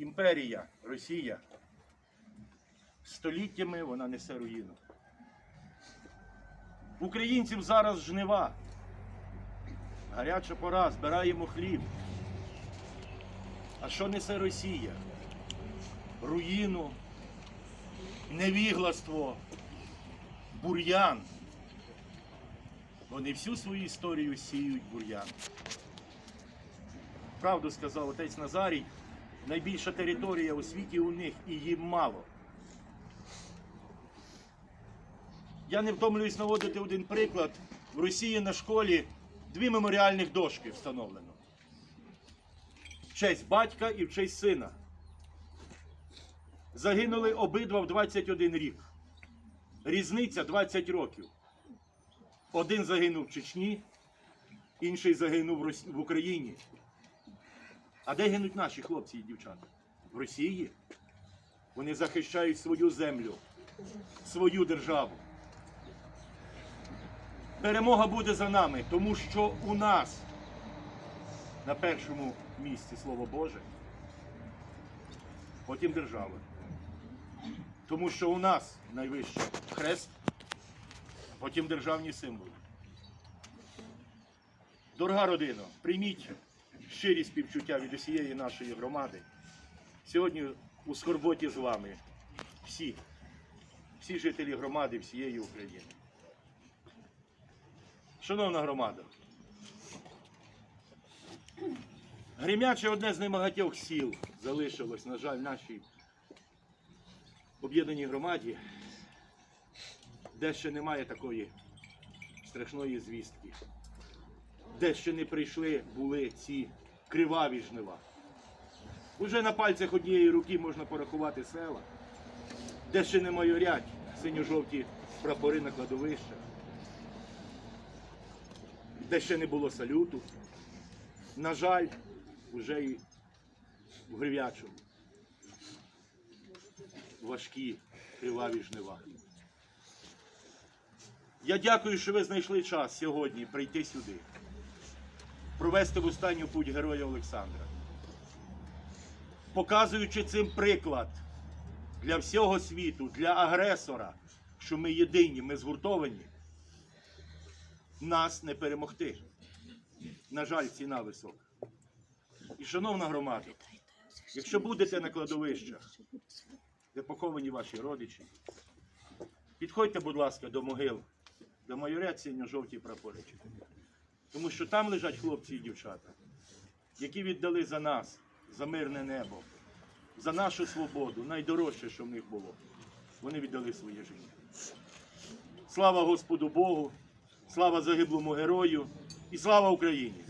імперія, Росія. Століттями вона несе руїну. Українців зараз жнива. Гаряча пора, збираємо хліб. А що несе Росія? Руїну, невігластво, бур'ян. Вони всю свою історію сіють бур'ян. Правду сказав отець Назарій, найбільша територія у світі у них і їм мало. Я не втомлююсь наводити один приклад. В Росії на школі дві меморіальних дошки встановлено. В честь батька і в честь сина. Загинули обидва в 21 рік. Різниця 20 років. Один загинув в Чечні, інший загинув в Україні. А де гинуть наші хлопці і дівчата? В Росії. Вони захищають свою землю, свою державу. Перемога буде за нами, тому що у нас на першому місці Слово Боже, потім держава. Тому що у нас найвище хрест, потім державні символи. Дорога родина, прийміть щирі співчуття від усієї нашої громади. Сьогодні у скорботі з вами всі, всі жителі громади всієї України. Шановна громада, Гремяче одне з небагатьох сіл залишилось, на жаль, нашій об'єднаній громаді, де ще немає такої страшної звістки, де ще не прийшли були ці криваві жнива. Уже на пальцях однієї руки можна порахувати села, де ще не майорять синьо-жовті прапори на кладовищах, де ще не було салюту. На жаль, вже і в Грив'ячому. Важкі, криваві жнива. Я дякую, що ви знайшли час сьогодні прийти сюди, провести в останню путь героя Олександра, показуючи цим приклад для всього світу, для агресора, що ми єдині, ми згуртовані, нас не перемогти. На жаль, ціна висока. І, шановна громада, якщо будете на кладовищах, де поховані ваші родичі, підходьте, будь ласка, до могил, де майорять синьо-жовті прапори. Тому що там лежать хлопці і дівчата, які віддали за нас, за мирне небо, за нашу свободу, найдорожче, що в них було. Вони віддали своє життя. Слава Господу Богу, слава загиблому герою і слава Україні!